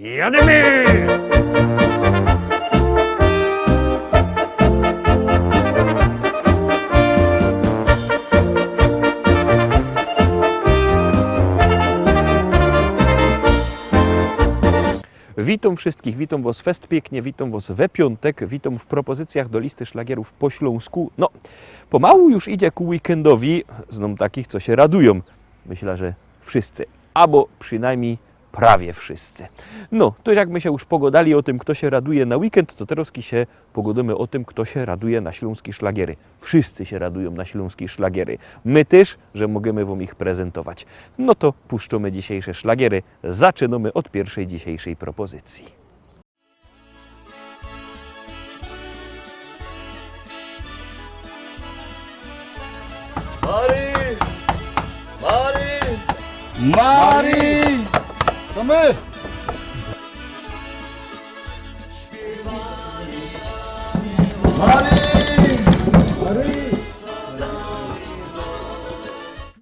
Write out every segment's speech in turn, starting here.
Jademy! Witam wszystkich, witam Was fest pięknie, witam Was we piątek, witam w propozycjach do listy szlagierów po śląsku. No, pomału już idzie ku weekendowi, znam takich, co się radują. Myślę, że wszyscy, albo przynajmniej prawie wszyscy. No, to jak my się już pogodali o tym, kto się raduje na weekend, to teraz się pogodamy o tym, kto się raduje na śląskie szlagiery. Wszyscy się radują na śląskie szlagiery. My też, że możemy Wam ich prezentować. No to puszczamy dzisiejsze szlagiery. Zaczynamy od pierwszej dzisiejszej propozycji. Mary! Mary! Mari! To my!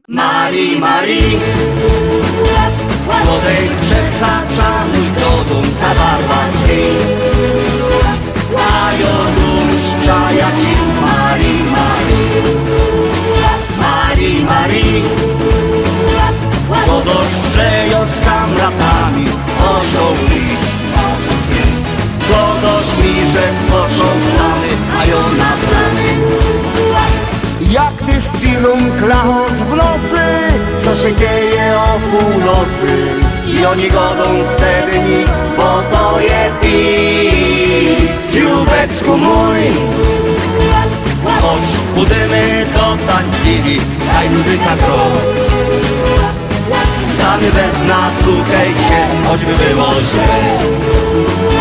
Mari, Mari! Oni godą wtedy nic Bo to je pis. Dziubecku mój Chodź, budemy do tańcili Daj muzyka gro. Dany bez natukaj się Choćby było źle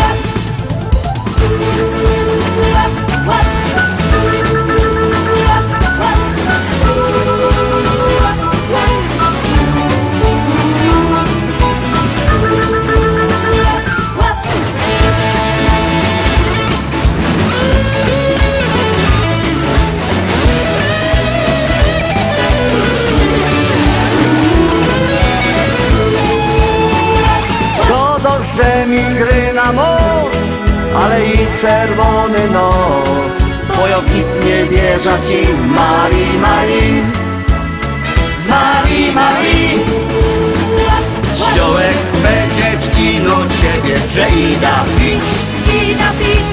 czerwony nos. Wojownic nie wierza ci, Mari, Mari. Mari, Mari. Ściołek będzie kino ciebie, że ida pić. Ida pić,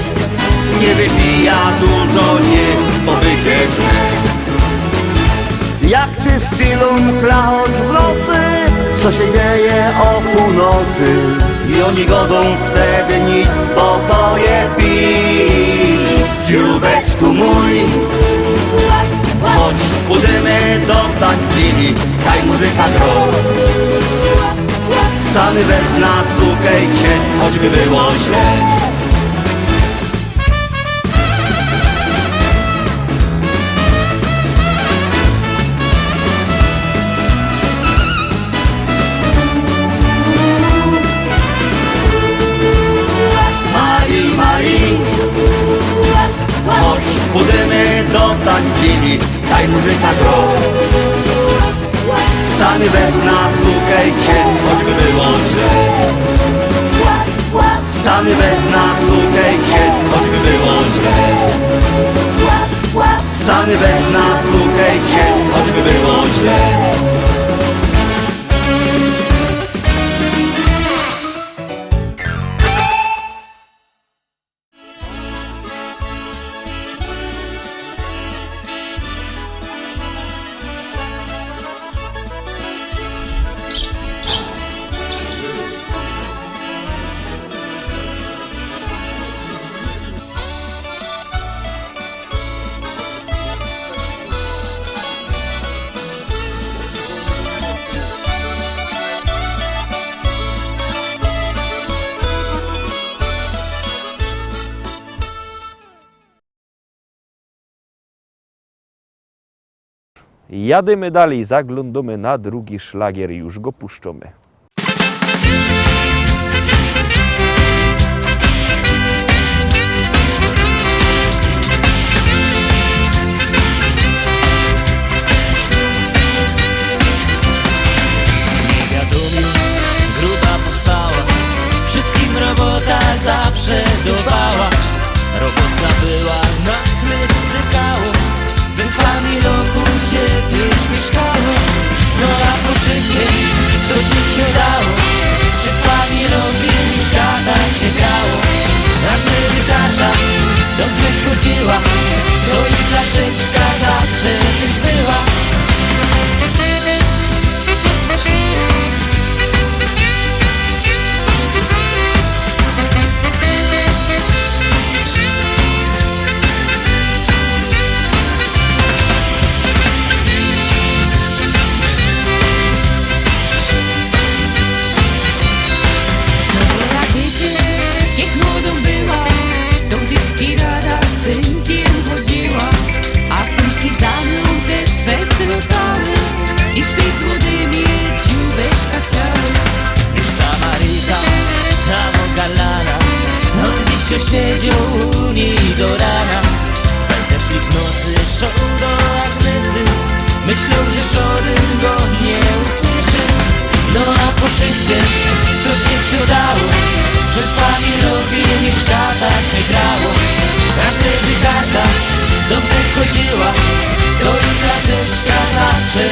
Nie wypija dużo, nie, bo będzie źle. Jak ty z filum klachosz w nocy, co się dzieje o północy? I oni godą wtedy nic, bo to je pis. Dziubecku mój, chodź, pójdziemy do tańcili, kaj muzyka gro. Stany bez natukejcie, choćby było źle Pójdziemy do tańcili Daj muzyka gro. Stany bez natukejcie Choćby było źle Stany bez natukejcie Choćby było źle Stany bez natukejcie Choćby było źle Jadymy dalej, zaglądamy na drugi szlagier, już go puszczamy. siedział u niej do rana. Zajceplik nocy szą do Agnesy. Myślą, że żaden go nie usłyszy. No a po szychcie to się siadało Przed wami rogiem i w szkata się grało. A żeby karta dobrze chodziła To i flaszeczka zawsze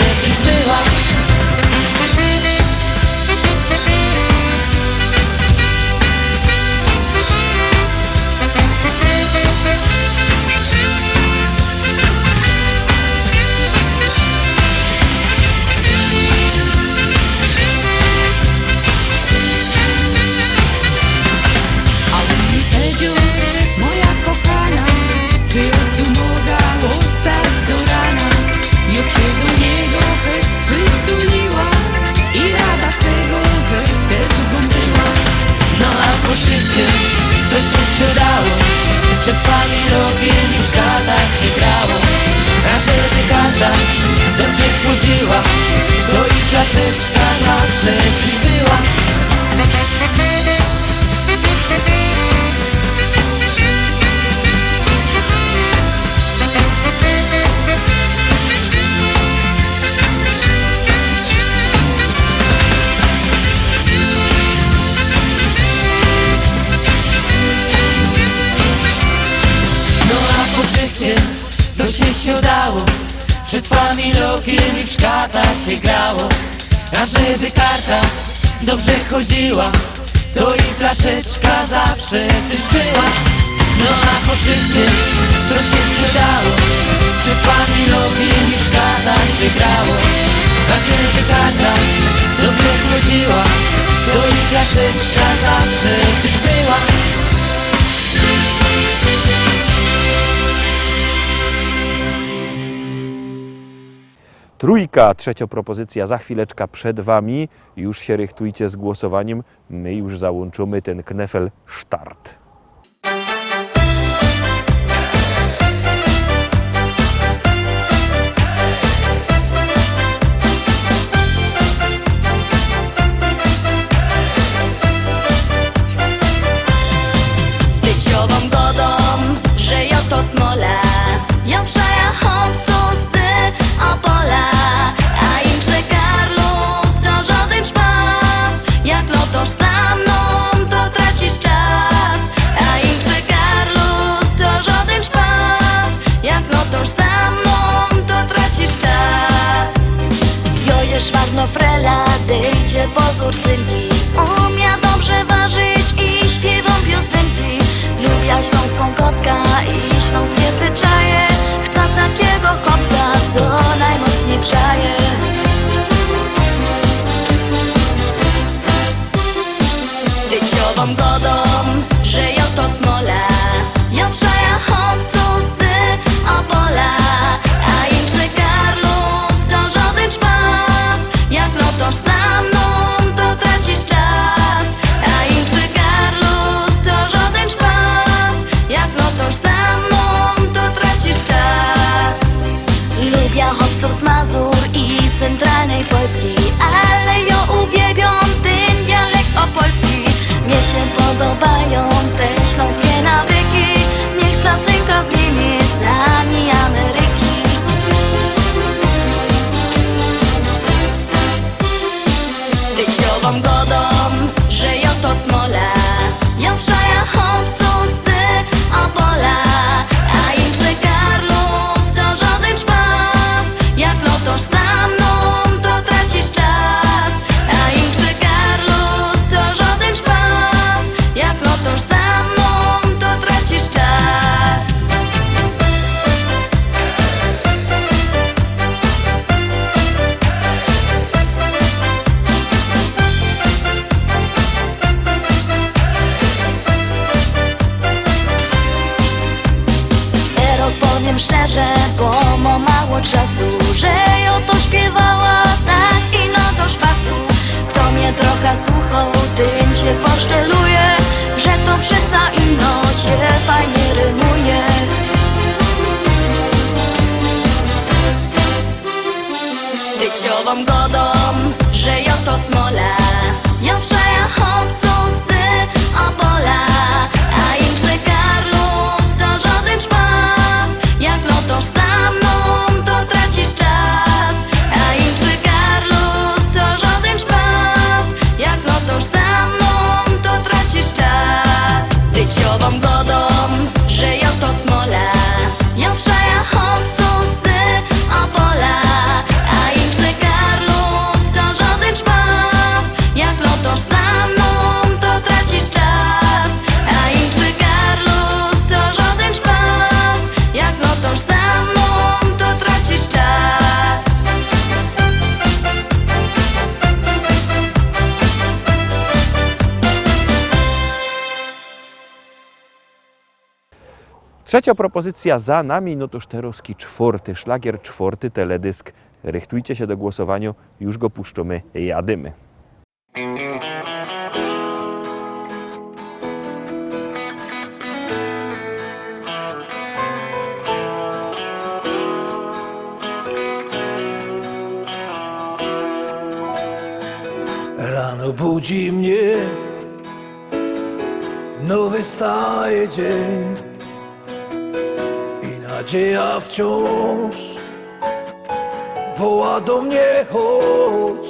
dobrze chodziła To i flaszeczka zawsze też była. No a po szycie to się śmiedało Przed wami logiem już kata się grało. Tak, a kiedy kata dobrze chodziła To i flaszeczka zawsze też była. Trójka, trzecia propozycja za chwileczkę przed Wami. Już się rychtujcie z głosowaniem. My już załączymy ten knefel start. Że ją to smola Trzecia propozycja za nami, no toż teroski czwarty szlagier, czwarty teledysk. Rychtujcie się do głosowania, już go puszczamy, jadymy. Rano budzi mnie. Nowy staje dzień nadzieja wciąż Woła do mnie chodź.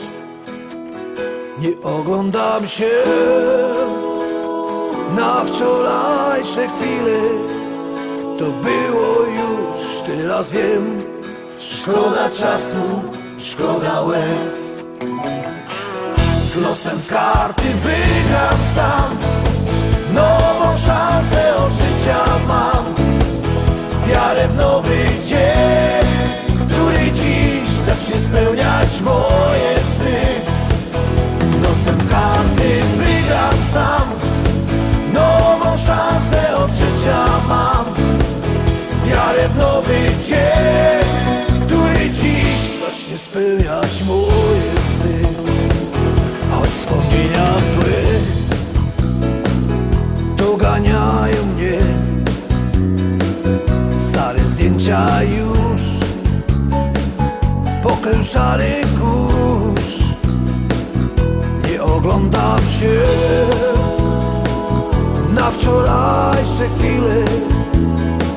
Nie oglądam się Na wczorajsze chwile. To było już Teraz wiem. Szkoda czasu Szkoda łez. Z losem w karty wygram sam. Nową szansę od życia mam Wiarę w nowy dzień Który dziś zacznie spełniać moje sny. Z losem w karty wygram sam Nową szansę od życia mam. Wiarę w nowy dzień Który dziś zacznie spełniać moje sny. Choć wspomnienia złe doganiają Zdjęcia już. Pokrył szary kurz. Nie oglądam się. Na wczorajsze chwile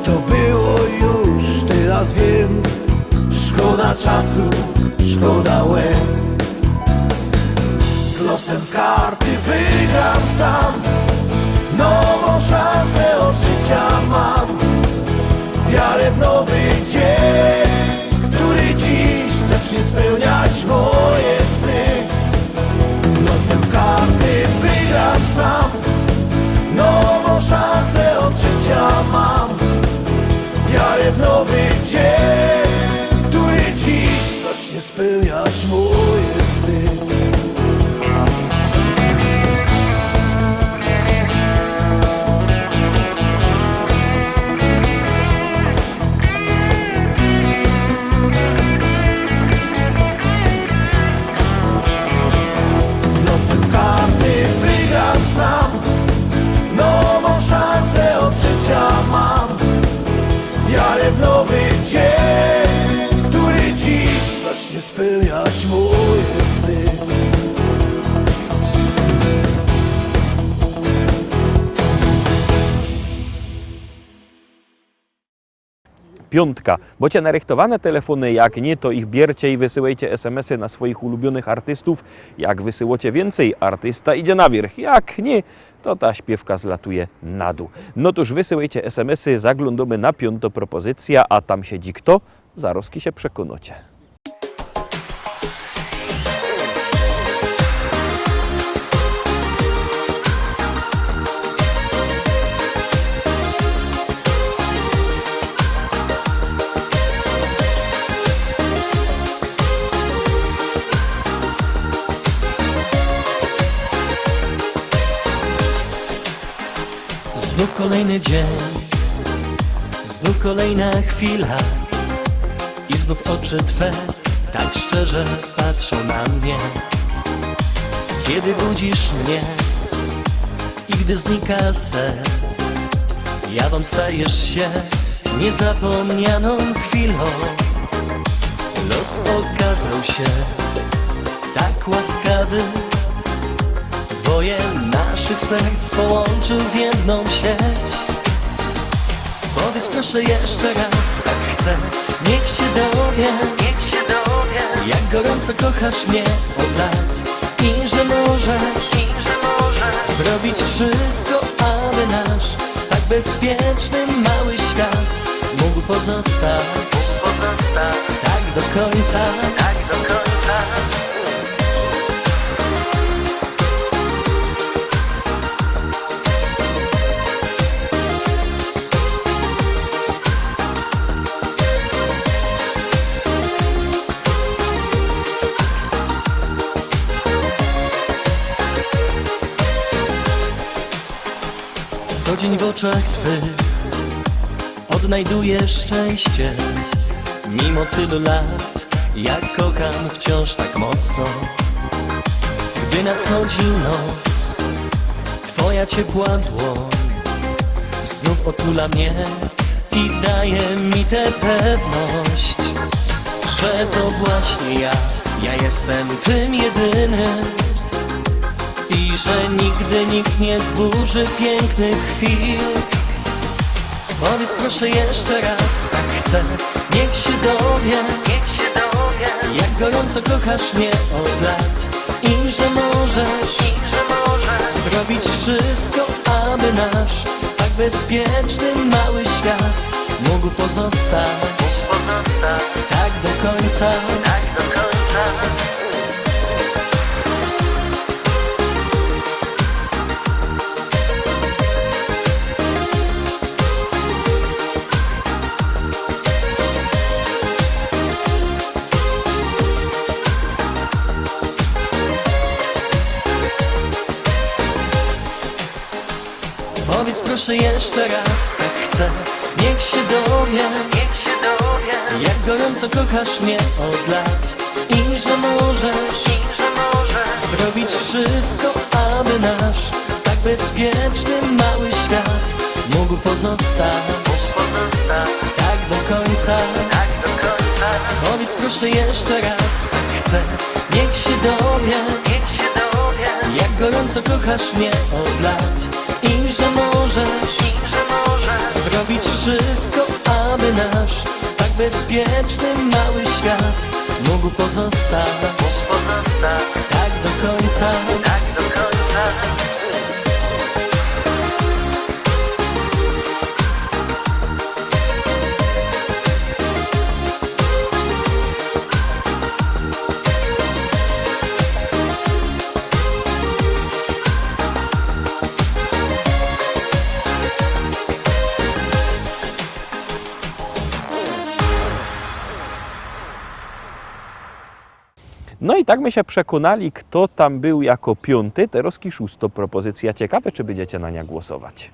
To było już, teraz wiem. Szkoda czasu, szkoda łez. Z losem w karty wygram sam. Nową szansę od życia mam Wiarę w nowy dzień Który dziś zacznie spełniać moje sny. Z losem karty wygram sam Nową szansę od życia mam. Wiarę w nowy dzień Który dziś zacznie spełniać moje Piątka. Bocie narychtowane telefony, jak nie, to ich biercie i wysyłajcie SMS-y na swoich ulubionych artystów. Jak wysyłocie więcej, artysta idzie na wierzch. Jak nie, to ta śpiewka zlatuje na dół. No toż wysyłajcie SMS-y, zaglądamy na piątą propozycja, a tam siedzi kto? Zaroski się przekonacie. Kolejny dzień Znów kolejna chwila i znów oczy Twe tak szczerze patrzą na mnie. Kiedy budzisz mnie i gdy znika sen, ja wam stajesz się niezapomnianą chwilą. Los okazał się tak łaskawy, dwoje naszych serc połączył w jedną sieć. Powiedz proszę jeszcze raz, tak chcę, niech się dowie, niech się dowie, jak gorąco kochasz mnie od lat. I że możesz, i że możesz zrobić wszystko, aby nasz tak bezpieczny mały świat mógł pozostać, tak do końca, tak do końca. Dzień w oczach Twych odnajduję szczęście. Mimo tylu lat, jak kocham wciąż tak mocno. Gdy nadchodzi noc, Twoja ciepła dłoń Znów otula mnie i daje mi tę pewność Że to właśnie ja, ja jestem tym jedynym i że nigdy nikt nie zburzy pięknych chwil. Powiedz proszę jeszcze raz, tak chcę. Niech się dowie, niech się dowie Jak gorąco kochasz mnie od lat. I że możesz, i że możesz. Zrobić wszystko, aby nasz Tak bezpieczny mały świat Mógł pozostać, Tak do końca, tak do końca proszę jeszcze raz, tak chcę. Niech się dowie, niech się dowie. Jak gorąco kochasz mnie od lat I że możesz, i że możesz Zrobić wszystko, aby nasz Tak bezpieczny mały świat Mógł pozostać, Tak do końca, tak do końca. Powiedz proszę jeszcze raz, tak chcę. Niech się dowie, niech się dowie. Jak gorąco kochasz mnie od lat i że możesz, i że możesz zrobić wszystko, aby nasz tak bezpieczny mały świat mógł pozostać, do końca, tak do końca. Tak my się przekonali, kto tam był jako piąty, teraz szósto propozycja. Ciekawe, czy będziecie na nią głosować.